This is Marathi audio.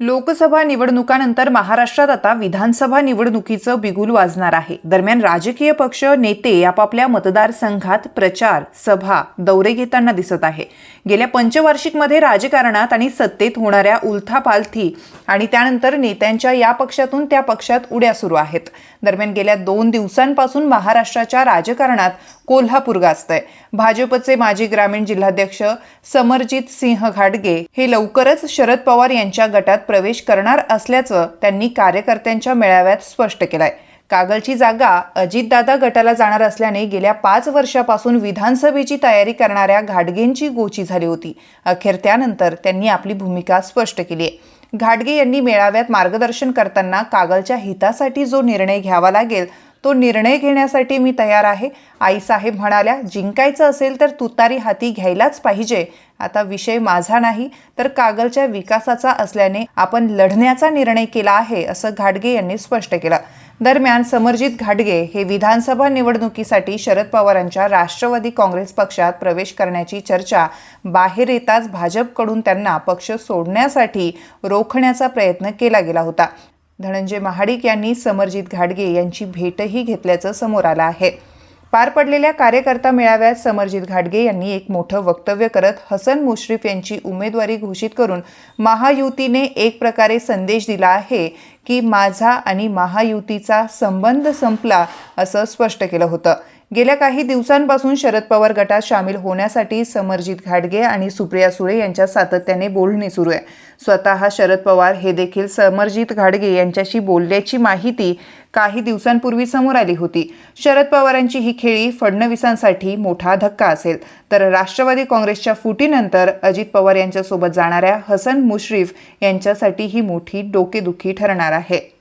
लोकसभा निवडणुकानंतर महाराष्ट्रात आता विधानसभा निवडणुकीचं बिगुल वाजणार आहे. दरम्यान राजकीय पक्ष नेते आपापल्या मतदारसंघात प्रचार सभा दौरे घेताना दिसत आहे. गेल्या पंचवार्षिकमध्ये राजकारणात आणि सत्तेत होणाऱ्या उलथापालथी आणि त्यानंतर नेत्यांच्या या पक्षातून त्या पक्षात उड्या सुरू आहेत. दरम्यान गेल्या दोन दिवसांपासून महाराष्ट्राच्या राजकारणात कोल्हापूर गाजतंय. भाजपचे माजी ग्रामीण जिल्हाध्यक्ष समरजित सिंह घाटगे हे लवकरच शरद पवार यांच्या गटात प्रवेश करणार असल्याचं त्यांनी कार्यकर्त्यांच्या मेळाव्यात स्पष्ट केलंय. कागलची जागा अजितदादा गटाला जाणार असल्याने गेल्या पाच वर्षापासून विधानसभेची तयारी करणाऱ्या घाटगेंची गोची झाली होती. अखेर त्यानंतर त्यांनी आपली भूमिका स्पष्ट केली आहे. घाटगे यांनी मेळाव्यात मार्गदर्शन करताना कागलच्या हितासाठी जो निर्णय घ्यावा लागेल तो निर्णय घेण्यासाठी मी तयार आहे. आईसाहेब म्हणाल्या जिंकायचं असेल तर तुतारी हाती घ्यायलाच पाहिजे. आता विषय माझा नाही तर कागलच्या विकासाचा असल्याने आपण लढण्याचा निर्णय केला आहे असं घाटगे यांनी स्पष्ट केलं. दरम्यान समरजित घाटगे हे विधानसभा निवडणुकीसाठी शरद पवारांच्या राष्ट्रवादी काँग्रेस पक्षात प्रवेश करण्याची चर्चा बाहेर येताच भाजपकडून त्यांना पक्ष सोडण्यासाठी रोखण्याचा प्रयत्न केला गेला होता. धनंजय महाडिक यांनी समरजित घाटगे यांची भेटही घेतल्याचं समोर आलं आहे. पार पडलेल्या कार्यकर्ता मेळाव्यात समरजित घाटगे यांनी एक मोठं वक्तव्य करत हसन मुश्रीफ यांची उमेदवारी घोषित करून महायुतीने एक प्रकारे संदेश दिला आहे की माझा आणि महायुतीचा संबंध संपला असं स्पष्ट केलं होतं. गेल्या काही दिवसांपासून शरद पवार गटात सामील होण्यासाठी समरजित घाटगे आणि सुप्रिया सुळे यांच्या सातत्याने बोलणी सुरू आहे. स्वतः शरद पवार हे देखील समरजित घाडगे यांच्याशी बोलल्याची माहिती काही दिवसांपूर्वी समोर आली होती. शरद पवारांची ही खेळी फडणवीसांसाठी मोठा धक्का असेल. तर राष्ट्रवादी काँग्रेसच्या फुटीनंतर अजित पवार यांच्यासोबत जाणाऱ्या हसन मुश्रीफ यांच्यासाठी ही मोठी डोकेदुखी ठरणार आहे.